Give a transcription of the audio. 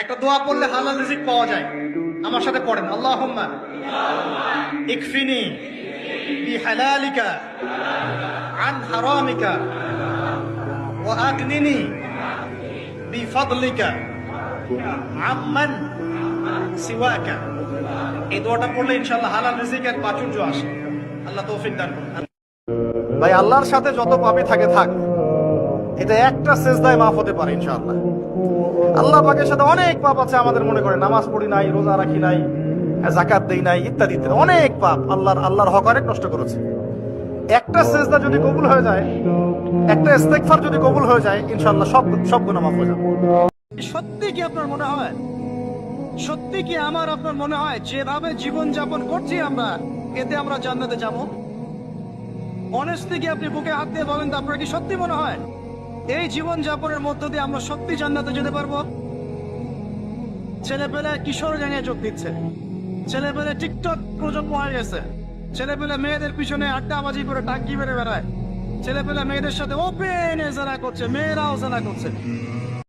একটা দোয়া পড়লে হালাল রিজিক পাওয়া যায়। আমার সাথে পড়েন। আল্লাহুম্মা ইকফিনি বিহালালিকা আন হারামিকা, ওয়া আগনিনি বিফাদলিকা আম্মান সিওয়াকা। এই দোয়াটা পড়লে ইনশাআল্লাহ হালাল রিজিকের প্রাচুর্য আসে। আল্লাহ তৌফিক দান ভাই, আল্লাহর সাথে যত পাপই থাকে, থাক। এটা একটা সেজদায় মাফ হতে পারে, ইনশাআল্লাহ। আল্লাহ পাকের সাথে অনেক পাপ আছে আমাদের মনে করে। নামাজ পড়ি নাই, রোজা রাখি নাই জাকাত দেই নাই, ইত্যাদি ইত্যাদি। অনেক পাপ আল্লাহর আল্লাহর হক অনেক নষ্ট করেছে। একটা সেজদা যদি কবুল হয়ে যায়, একটা ইস্তেগফার যদি কবুল হয়ে যায়, ইনশাআল্লাহ সব সব গুনাহ মাফ হয়ে যাবে। সত্যি কি আপনার মনে হয়? সত্যি কি আমার আপনার মনে হয়, যেভাবে জীবন যাপন করছি আমরা, এতে আমরা জান্নাতে যাব? অনেস্টলি কি আপনি বুকে হাত দিয়ে বলেন তো আপনার কি সত্যি মনে হয়? এই জীবন যাপনের মধ্য দিয়ে আমরা সত্যি জান্নাতে যেতে পারব? ছেলে পেলে কিশোর জানিয়ে যোগ দিচ্ছে। ছেলে পেলে টিকটক প্রজন্ম হয়ে গেছে। ছেলে পেলে মেয়েদের পিছনে আড্ডাবাজি করে টাকি মেরে বেড়ায়। ছেলে পেলে মেয়েদের সাথে ওপেন জেনা করছে, মেয়েরাও জেনা করছে।